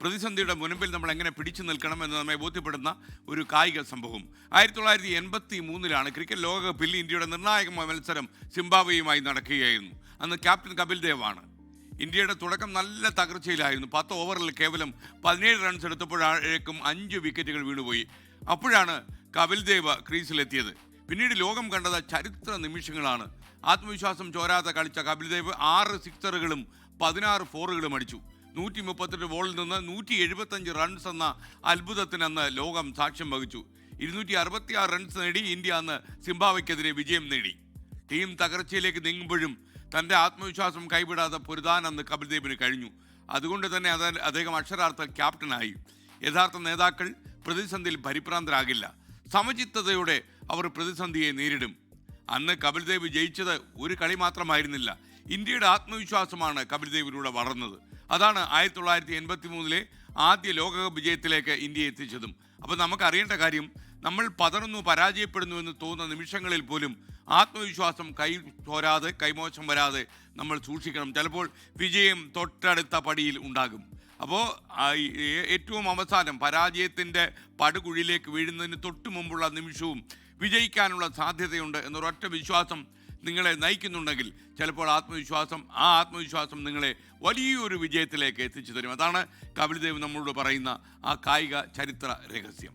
പ്രതിസന്ധിയുടെ മുൻപിൽ നമ്മൾ എങ്ങനെ പിടിച്ചു നിൽക്കണം എന്ന് നമ്മെ ബോധ്യപ്പെടുന്ന ഒരു കായിക സംഭവം. ആയിരത്തി തൊള്ളായിരത്തി എൺപത്തി മൂന്നിലാണ് ക്രിക്കറ്റ് ലോകകപ്പിൽ ഇന്ത്യയുടെ നിർണായകമായ മത്സരം സിംബാബ്വേയുമായി നടക്കുകയായിരുന്നു. അന്ന് ക്യാപ്റ്റൻ കപിൽ ദേവാണ്. ഇന്ത്യയുടെ തുടക്കം നല്ല തകർച്ചയിലായിരുന്നു. പത്ത് ഓവറിൽ കേവലം പതിനേഴ് റൺസ് എടുത്തപ്പോഴേക്കും അഞ്ച് വിക്കറ്റുകൾ വീണുപോയി. അപ്പോഴാണ് കപിൽ ദേവ് ക്രീസിലെത്തിയത്. പിന്നീട് ലോകം കണ്ടത് ചരിത്ര നിമിഷങ്ങളാണ്. ആത്മവിശ്വാസം ചോരാതെ കളിച്ച കപിൽ ദേവ് ആറ് സിക്സറുകളും പതിനാറ് ഫോറുകളും അടിച്ചു. നൂറ്റി മുപ്പത്തെട്ട് ബോളിൽ നിന്ന് നൂറ്റി എഴുപത്തഞ്ച് റൺസ് എന്ന അത്ഭുതത്തിന് അന്ന് ലോകം സാക്ഷ്യം വഹിച്ചു. ഇരുന്നൂറ്റി അറുപത്തി ആറ് റൺസ് നേടി ഇന്ത്യ അന്ന് സിംബാവയ്ക്കെതിരെ വിജയം നേടി. ടീം തകർച്ചയിലേക്ക് നീങ്ങുമ്പോഴും തന്റെ ആത്മവിശ്വാസം കൈവിടാതെ പൊരുതാൻ അന്ന് കപിൽദേവിന് കഴിഞ്ഞു. അതുകൊണ്ട് തന്നെ അത് അദ്ദേഹം അക്ഷരാർത്ഥ ക്യാപ്റ്റനായി. യഥാർത്ഥ നേതാക്കൾ പ്രതിസന്ധിയിൽ പരിഭ്രാന്തരാകില്ല. സമചിത്തതയോടെ അവർ പ്രതിസന്ധിയെ നേരിടും. അന്ന് കപിൽദേവ് ജയിച്ചത് ഒരു കളി മാത്രമായിരുന്നില്ല. ഇന്ത്യയുടെ ആത്മവിശ്വാസമാണ് കപിൽദേവിലൂടെ വളർന്നത്. അതാണ് ആയിരത്തി തൊള്ളായിരത്തി എൺപത്തി മൂന്നിലെ ആദ്യ ലോകകപ്പ് വിജയത്തിലേക്ക് ഇന്ത്യ എത്തിച്ചതും. അപ്പോൾ നമുക്കറിയേണ്ട കാര്യം നമ്മൾ പതറുന്നു പരാജയപ്പെടുന്നു എന്ന് തോന്നുന്ന നിമിഷങ്ങളിൽ പോലും ആത്മവിശ്വാസം കൈ തോരാതെ കൈമോശം വരാതെ നമ്മൾ സൂക്ഷിക്കണം. ചിലപ്പോൾ വിജയം തൊട്ടടുത്ത പടിയിൽ ഉണ്ടാകും. അപ്പോൾ ഏറ്റവും അവസാനം പരാജയത്തിന്റെ പടുകുഴിയിലേക്ക് വീഴുന്നതിന് തൊട്ട് മുമ്പുള്ള നിമിഷവും വിജയിക്കാനുള്ള സാധ്യതയുണ്ട് എന്നൊരൊറ്റ വിശ്വാസം നിങ്ങളെ നയിക്കുന്നുണ്ടെങ്കിൽ ചിലപ്പോൾ ആത്മവിശ്വാസം ആ ആത്മവിശ്വാസം നിങ്ങളെ വലിയൊരു വിജയത്തിലേക്ക് എത്തിച്ചു തരും. അതാണ് കപിൽദേവ് നമ്മളോട് പറയുന്ന ആ കായിക ചരിത്ര രഹസ്യം.